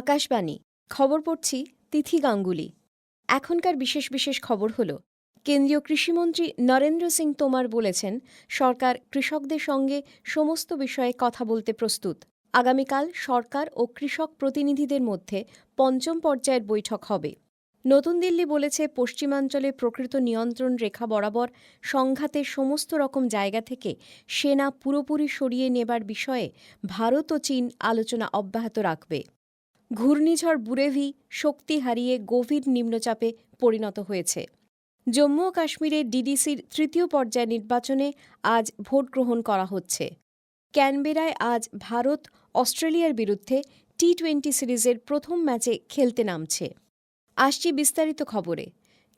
আকাশবাণী। খবর পড়ছি তিথি গাঙ্গুলি। এখনকার বিশেষ বিশেষ খবর হল, কেন্দ্রীয় কৃষিমন্ত্রী নরেন্দ্র সিং তোমার বলেছেন, সরকার কৃষকদের সঙ্গে সমস্ত বিষয়ে কথা বলতে প্রস্তুত। আগামীকাল সরকার ও কৃষক প্রতিনিধিদের মধ্যে পঞ্চম পর্যায়ের বৈঠক হবে। নতুন দিল্লি বলেছে, পশ্চিমাঞ্চলে প্রকৃত নিয়ন্ত্রণ রেখা বরাবর সংঘাতের সমস্ত রকম জায়গা থেকে সেনা পুরোপুরি সরিয়ে নেবার বিষয়ে ভারত ও চীন আলোচনা অব্যাহত রাখবে। ঘূর্ণিঝড় বুরেভি শক্তি হারিয়ে গভীর নিম্নচাপে পরিণত হয়েছে। জম্মু ও কাশ্মীরে ডিডিসির তৃতীয় পর্যায় নির্বাচনে আজ ভোট গ্রহণ করা হচ্ছে। ক্যানবেরায় আজ ভারত অস্ট্রেলিয়ার বিরুদ্ধে টি টোয়েন্টি সিরিজের প্রথম ম্যাচে খেলতে নামছে। আসছি বিস্তারিত খবরে।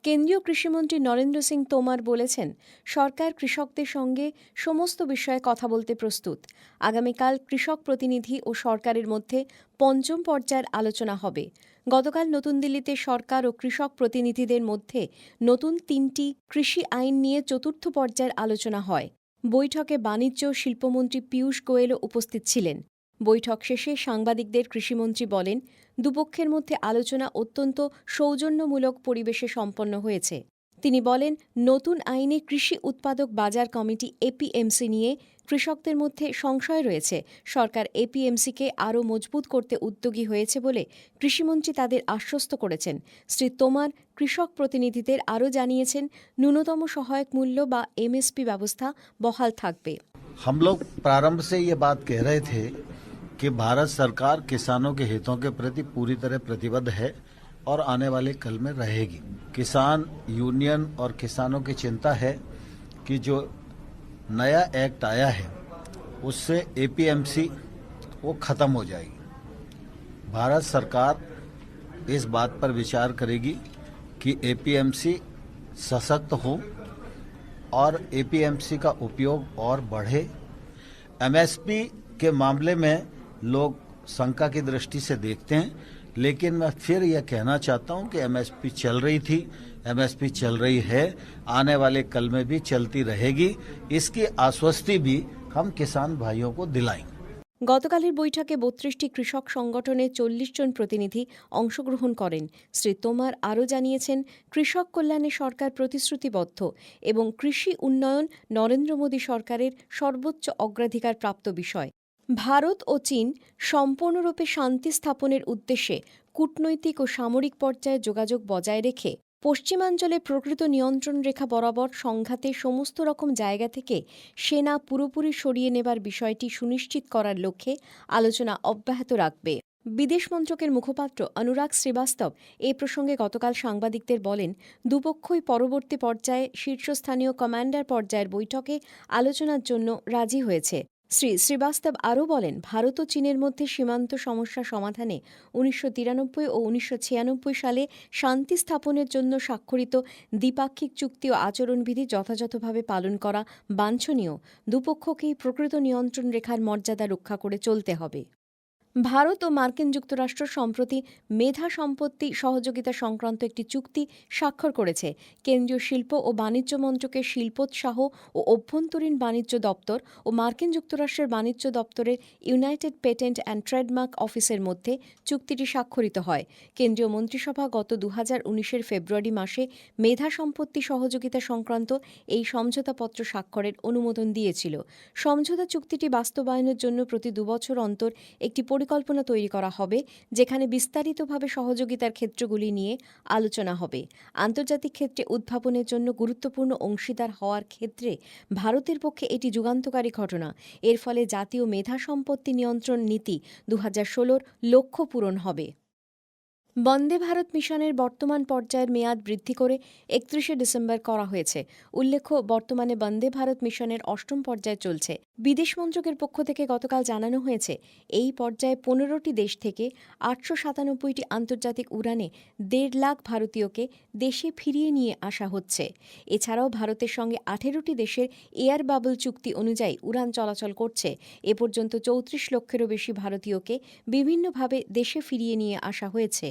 কেন্দ্রীয় কৃষিমন্ত্রী নরেন্দ্র সিং তোমার বলেছেন, সরকার কৃষকদের সঙ্গে সমস্ত বিষয়ে কথা বলতে প্রস্তুত। আগামীকাল কৃষক প্রতিনিধি ও সরকারের মধ্যে পঞ্চম পর্যায়ের আলোচনা হবে। গতকাল নতুন দিল্লিতে সরকার ও কৃষক প্রতিনিধিদের মধ্যে নতুন তিনটি কৃষি আইন নিয়ে চতুর্থ পর্যায়ের আলোচনা হয়। বৈঠকে বাণিজ্য শিল্পমন্ত্রী পীয়ূষ গোয়েলও উপস্থিত ছিলেন। বৈঠক শেষে সাংবাদিকদের কৃষিমন্ত্রী বলেন দুপক্ষের মধ্যে আলোচনা অত্যন্ত সৌজন্যমূলক পরিবেশে সম্পন্ন হয়েছে তিনি বলেন নতুন আইনে কৃষি উৎপাদক বাজার কমিটি এপিএমসি নিয়ে কৃষকদের মধ্যে সংশয় রয়েছে সরকার এপিএমসিকে আরও মজবুত করতে উদ্যোগী হয়েছে বলে কৃষিমন্ত্রী তাদের আশ্বস্ত করেছেন শ্রী তোমার কৃষক প্রতিনিধিদের আরও জানিয়েছেন ন্যূনতম সহায়ক মূল্য বা এমএসপি ব্যবস্থা বহাল থাকবে हम लोग प्रारंभ से ये बात कह रहे थे कि भारत सरकार किसानों के हितों के प्रति पूरी तरह प्रतिबद्ध है और आने वाले कल में रहेगी। किसान यूनियन और किसानों की चिंता है कि जो नया एक्ट आया है, उससे एपीएमसी वो खत्म हो जाएगी। भारत सरकार इस बात पर विचार करेगी कि एपीएमसी सशक्त हो और एपीएमसी का उपयोग और बढ़े। एमएसपी के मामले में लोग शंका की दृष्टि से देखते हैं लेकिन मैं फिर यह कहना चाहता हूं कि एमएसपी चल रही थी एमएसपी चल रही है आने वाले कल में भी चलती रहेगी इसकी आश्वस्ति भी हम किसान भाइयों को दिलाएंगे গতকালের বৈঠকে বত্রিশটি কৃষক সংগঠনের চল্লিশ জন প্রতিনিধি অংশগ্রহণ করেন শ্রী তোমার আরও জানিয়েছেন কৃষক কল্যাণে সরকার প্রতিশ্রুতিবদ্ধ এবং কৃষি উন্নয়ন নরেন্দ্র মোদী সরকারের সর্বোচ্চ অগ্রাধিকার প্রাপ্ত বিষয় ভারত ও চীন সম্পূর্ণরূপে শান্তি স্থাপনের উদ্দেশ্যে কূটনৈতিক ও সামরিক পর্যায়ে যোগাযোগ বজায় রেখে পশ্চিমাঞ্চলে প্রকৃত নিয়ন্ত্রণ রেখা বরাবর সংঘাতে সমস্ত রকম জায়গা থেকে সেনা পুরোপুরি সরিয়ে নেবার বিষয়টি সুনিশ্চিত করার লক্ষ্যে আলোচনা অব্যাহত রাখবে। বিদেশ মন্ত্রকের মুখপাত্র অনুরাগ শ্রীবাস্তব এ প্রসঙ্গে গতকাল সাংবাদিকদের বলেন, দুপক্ষই পরবর্তী পর্যায়ে শীর্ষস্থানীয় কমান্ডার পর্যায়ের বৈঠকে আলোচনার জন্য রাজি হয়েছে। শ্রী শ্রীবাস্তব আরও বলেন, ভারত ও চীনের মধ্যে সীমান্ত সমস্যা সমাধানে উনিশশো তিরানব্বই ও উনিশশো ছিয়ানব্বই সালে শান্তি স্থাপনের জন্য স্বাক্ষরিত দ্বিপাক্ষিক চুক্তি ও আচরণবিধি যথাযথভাবে পালন করা বাঞ্ছনীয়। দুপক্ষকেই প্রকৃত নিয়ন্ত্রণ রেখার মর্যাদা রক্ষা করে চলতে হবে। ভারত ও মার্কিন যুক্তরাষ্ট্র সম্প্রতি মেধা সম্পত্তি সহযোগিতা সংক্রান্ত একটি চুক্তি স্বাক্ষর করেছে। কেন্দ্রীয় শিল্প ও বাণিজ্য মন্ত্রকের শিল্পোৎসাহ ও অভ্যন্তরীণ বাণিজ্য দপ্তর ও মার্কিন যুক্তরাষ্ট্রের বাণিজ্য দপ্তরের ইউনাইটেড পেটেন্ট অ্যান্ড ট্রেডমার্ক অফিসের মধ্যে চুক্তিটি স্বাক্ষরিত হয়। কেন্দ্রীয় মন্ত্রিসভা গত দু হাজার উনিশের ফেব্রুয়ারি মাসে মেধা সম্পত্তি সহযোগিতা সংক্রান্ত এই সমঝোতাপত্র স্বাক্ষরের অনুমোদন দিয়েছিল। সমঝোতা চুক্তিটি বাস্তবায়নের জন্য প্রতি দুবছর অন্তর একটি পরিকল্পনা তৈরি করা হবে, যেখানে বিস্তারিতভাবে সহযোগিতার ক্ষেত্রগুলি নিয়ে আলোচনা হবে। আন্তর্জাতিক ক্ষেত্রে উদ্ভাবনের জন্য গুরুত্বপূর্ণ অংশীদার হওয়ার ক্ষেত্রে ভারতের পক্ষে এটি যুগান্তকারী ঘটনা। এর ফলে জাতীয় মেধা সম্পত্তি নিয়ন্ত্রণ নীতি দু হাজার ষোলোর লক্ষ্য পূরণ হবে। বন্দে ভারত মিশনের বর্তমান পর্যায়ের মেয়াদ বৃদ্ধি করে একত্রিশে ডিসেম্বর করা হয়েছে। উল্লেখ্য, বর্তমানে বন্দে ভারত মিশনের অষ্টম পর্যায় চলছে। বিদেশ মন্ত্রকের পক্ষ থেকে গতকাল জানানো হয়েছে, এই পর্যায়ে পনেরোটি দেশ থেকে আটশো সাতানব্বইটি আন্তর্জাতিক উড়ানে দেড় লাখ ভারতীয়কে দেশে ফিরিয়ে নিয়ে আসা হচ্ছে। এছাড়াও ভারতের সঙ্গে আঠেরোটি দেশের এয়ার বাবল চুক্তি অনুযায়ী উড়ান চলাচল করছে। এ পর্যন্ত চৌত্রিশ লক্ষেরও বেশি ভারতীয়কে বিভিন্নভাবে দেশে ফিরিয়ে নিয়ে আসা হয়েছে।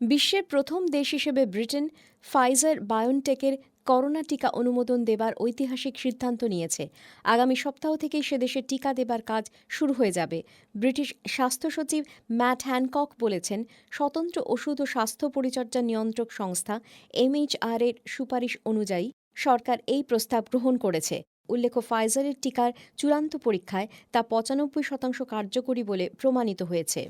বিশ্বের প্রথম দেশ হিসেবে ব্রিটেন, ফাইজার বায়োনটেকের করোনা টিকা অনুমোদন দেবার ঐতিহাসিক সিদ্ধান্ত নিয়েছে। আগামী সপ্তাহ থেকেই সেদেশে টিকা দেবার কাজ শুরু হয়ে যাবে। ব্রিটিশ স্বাস্থ্য সচিব ম্যাট হ্যানকক বলেছেন, স্বতন্ত্র ওষুধ ও স্বাস্থ্য পরিচর্যা নিয়ন্ত্রক সংস্থা এমএইচআর এর সুপারিশ অনুযায়ী সরকার এই প্রস্তাব গ্রহণ করেছে। উল্লেখ্য, ফাইজারের টিকার চূড়ান্ত পরীক্ষায় তা পঁচানব্বই শতাংশ কার্যকরী বলে প্রমাণিত হয়েছে।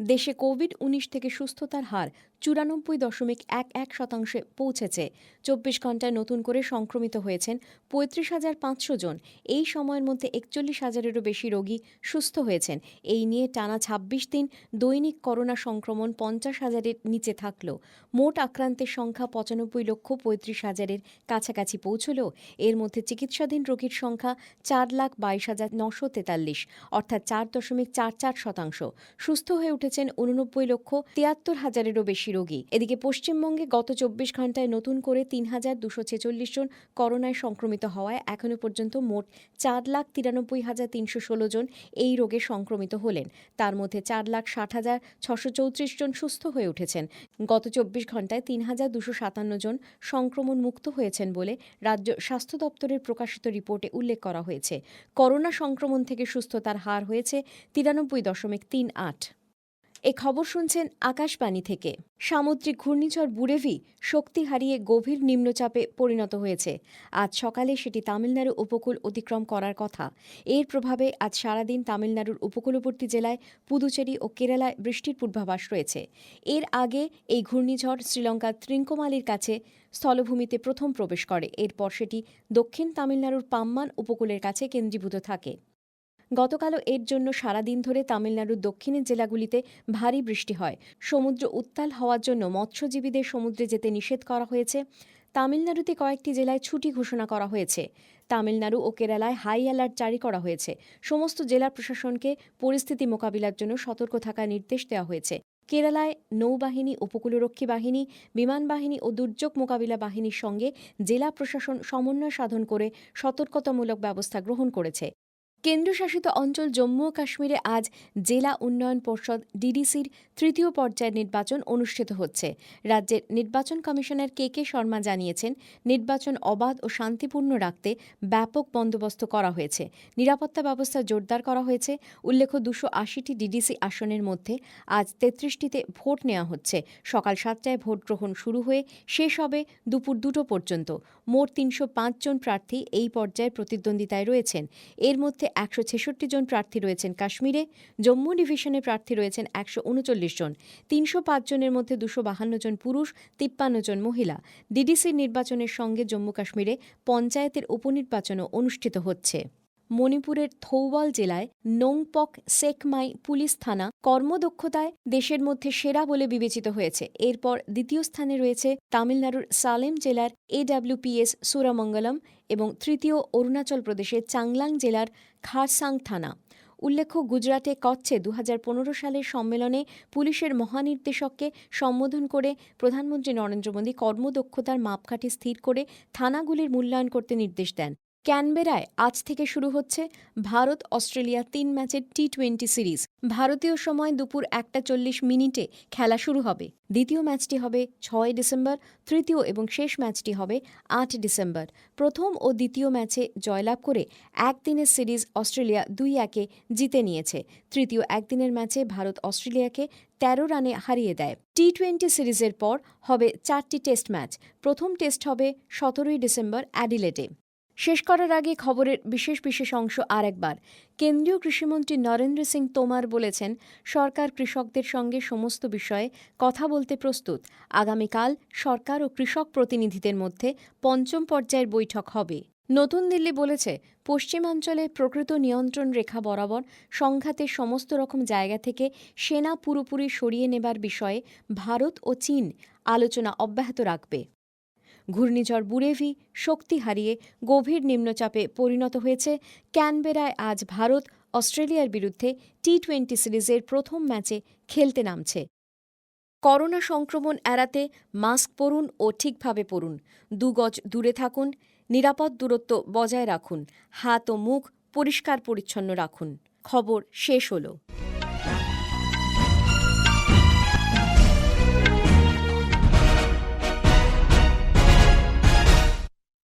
দেশে কোভিড উনিশ থেকে সুস্থতার হার চুরানব্বই দশমিক এক এক শতাংশে পৌঁছেছে। চব্বিশ ঘন্টায় নতুন করে সংক্রমিত হয়েছেন পঁয়ত্রিশ হাজার পাঁচশো জন। এই সময়ের মধ্যে একচল্লিশ হাজারেরও বেশি রোগী সুস্থ হয়েছেন। এই নিয়ে টানা ছাব্বিশ দিন দৈনিক করোনা সংক্রমণ পঞ্চাশ হাজারের নিচে থাকলেও মোট আক্রান্তের সংখ্যা পঁচানব্বই লক্ষ পঁয়ত্রিশ হাজারের কাছাকাছি পৌঁছলেও এর মধ্যে চিকিৎসাধীন রোগীর সংখ্যা চার লাখ বাইশ হাজার নশো তেতাল্লিশ, অর্থাৎ চার দশমিক চার চার শতাংশ। সুস্থ হয়ে উঠেছেন উননব্বই লক্ষ তিয়াত্তর হাজারেরও বেশি রোগী। এদিকে পশ্চিমবঙ্গে গত চব্বিশ ঘন্টায় নতুন করে তিন হাজার দুশো ছেচল্লিশ জন করোনায় সংক্রমিত হওয়ায় এখনও পর্যন্ত মোট চার লাখ তিরানব্বই হাজার তিনশো ষোলো জন এই রোগে সংক্রমিত হলেন। তার মধ্যে চার লাখ ষাট হাজার ছশো চৌত্রিশ জন সুস্থ হয়ে উঠেছেন। গত চব্বিশ ঘন্টায় তিন হাজার দুশো সাতান্ন জন সংক্রমণ মুক্ত হয়েছেন বলে রাজ্য স্বাস্থ্য দপ্তরের প্রকাশিত রিপোর্টে উল্লেখ করা হয়েছে। করোনা সংক্রমণ থেকে সুস্থতার হার হয়েছে তিরানব্বই দশমিক তিন আট। এ খবর শুনছেন আকাশবাণী থেকে। সামুদ্রিক ঘূর্ণিঝড় বুরেভি শক্তি হারিয়ে গভীর নিম্নচাপে পরিণত হয়েছে। আজ সকালে সেটি তামিলনাড়ু উপকূল অতিক্রম করার কথা। এর প্রভাবে আজ সারাদিন তামিলনাড়ুর উপকূলবর্তী জেলায় পুদুচেরি ও কেরালায় বৃষ্টির পূর্বাভাস রয়েছে। এর আগে এই ঘূর্ণিঝড় শ্রীলঙ্কার ত্রিঙ্কমালির কাছে স্থলভূমিতে প্রথম প্রবেশ করে। এরপর সেটি দক্ষিণ তামিলনাড়ুর পাম্মান উপকূলের কাছে কেন্দ্রীভূত থাকে। গতকালও এর জন্য সারাদিন ধরে তামিলনাড়ুর দক্ষিণের জেলাগুলিতে ভারী বৃষ্টি হয়। সমুদ্র উত্তাল হওয়ার জন্য মৎস্যজীবীদের সমুদ্রে যেতে নিষেধ করা হয়েছে। তামিলনাড়ুতে কয়েকটি জেলায় ছুটি ঘোষণা করা হয়েছে। তামিলনাড়ু ও কেরালায় হাই অ্যালার্ট জারি করা হয়েছে। সমস্ত জেলা প্রশাসনকে পরিস্থিতি মোকাবিলার জন্য সতর্ক থাকার নির্দেশ দেওয়া হয়েছে। কেরালায় নৌবাহিনী, উপকূলরক্ষী বাহিনী, বিমান বাহিনী ও দুর্যোগ মোকাবিলা বাহিনীর সঙ্গে জেলা প্রশাসন সমন্বয় সাধন করে সতর্কতামূলক ব্যবস্থা গ্রহণ করেছে। কেন্দ্রশাসিত অঞ্চল জম্মু ও কাশ্মীরে আজ জেলা উন্নয়ন পর্ষদ ডিডিসির তৃতীয় পর্যায়ের নির্বাচন অনুষ্ঠিত হচ্ছে। রাজ্যের নির্বাচন কমিশনার কে কে শর্মা জানিয়েছেন, নির্বাচন অবাধ ও শান্তিপূর্ণ রাখতে ব্যাপক বন্দোবস্ত করা হয়েছে। নিরাপত্তা ব্যবস্থা জোরদার করা হয়েছে। উল্লেখ্য, দুশো আশিটি ডিডিসি আসনের মধ্যে আজ তেত্রিশটিতে ভোট নেওয়া হচ্ছে। সকাল সাতটায় ভোট গ্রহণ শুরু হয়ে শেষ হবে দুপুর দুটো পর্যন্ত। মোট তিনশো পাঁচ জন প্রার্থী এই পর্যায়ে প্রতিদ্বন্দ্বিতায় রয়েছেন। এর মধ্যে একশো ছেষট্টি জন প্রার্থী রয়েছেন কাশ্মীরে, জম্মু ডিভিশনে প্রার্থী রয়েছেন একশো উনচল্লিশ জন, তিনশো পাঁচ জনের মধ্যে দুশো বাহান্ন জন পুরুষ, তিপ্পান্ন জন মহিলা। ডিডিসির নির্বাচনের সঙ্গে জম্মু কাশ্মীরে পঞ্চায়েতের উপনির্বাচনও অনুষ্ঠিত হচ্ছে। মণিপুরের থৌবাল জেলায় নোংপক সেকমাই পুলিশ থানা কর্মদক্ষতায় দেশের মধ্যে সেরা বলে বিবেচিত হয়েছে। এরপর দ্বিতীয় স্থানে রয়েছে তামিলনাড়ুর সালেম জেলার এডাব্লিউপিএস সুরামঙ্গলম এবং তৃতীয় অরুণাচল প্রদেশের চাংলাং জেলার খারসাং থানা। উল্লেখ্য, গুজরাটে কচ্ছে দু হাজার পনেরো সালের সম্মেলনে পুলিশের মহানির্দেশককে সম্বোধন করে প্রধানমন্ত্রী নরেন্দ্র মোদী কর্মদক্ষতার মাপকাঠি স্থির করে থানাগুলির মূল্যায়ন করতে নির্দেশ দেন। ক্যানবেরায় আজ থেকে শুরু হচ্ছে ভারত অস্ট্রেলিয়া তিন ম্যাচের টি টোয়েন্টি সিরিজ। ভারতীয় সময় দুপুর একটা চল্লিশ মিনিটে খেলা শুরু হবে। দ্বিতীয় ম্যাচটি হবে ছয় ডিসেম্বর, তৃতীয় এবং শেষ ম্যাচটি হবে আট ডিসেম্বর। প্রথম ও দ্বিতীয় ম্যাচে জয়লাভ করে একদিনের সিরিজ অস্ট্রেলিয়া দুই একে জিতে নিয়েছে। তৃতীয় একদিনের ম্যাচে ভারত অস্ট্রেলিয়াকে তেরো রানে হারিয়ে দেয়। টি টোয়েন্টি সিরিজের পর হবে চারটি টেস্ট ম্যাচ। প্রথম টেস্ট হবে সতেরোই ডিসেম্বর অ্যাডিলেডে। শেষ করার আগে খবরের বিশেষ বিশেষ অংশ আরেকবার। কেন্দ্রীয় কৃষিমন্ত্রী নরেন্দ্র সিং তোমার বলেছেন, সরকার কৃষকদের সঙ্গে সমস্ত বিষয়ে কথা বলতে প্রস্তুত। আগামীকাল সরকার ও কৃষক প্রতিনিধিদের মধ্যে পঞ্চম পর্যায়ের বৈঠক হবে। নতুন দিল্লি বলেছে, পশ্চিমাঞ্চলে প্রকৃত নিয়ন্ত্রণ রেখা বরাবর সংঘাতের সমস্ত রকম জায়গা থেকে সেনা পুরোপুরি সরিয়ে নেবার বিষয়ে ভারত ও চীন আলোচনা অব্যাহত রাখবে। ঘূর্ণিঝড় বুরেভি শক্তি হারিয়ে গভীর নিম্নচাপে পরিণত হয়েছে। ক্যানবেরায় আজ ভারত, অস্ট্রেলিয়ার বিরুদ্ধে টি টোয়েন্টি সিরিজের প্রথম ম্যাচে খেলতে নামছে। করোনা সংক্রমণ এড়াতে মাস্ক পরুন ও ঠিকভাবে পরুন। দু গজ দূরে থাকুন, নিরাপদ দূরত্ব বজায় রাখুন, হাত ও মুখ পরিষ্কার পরিচ্ছন্ন রাখুন। খবর শেষ হলো।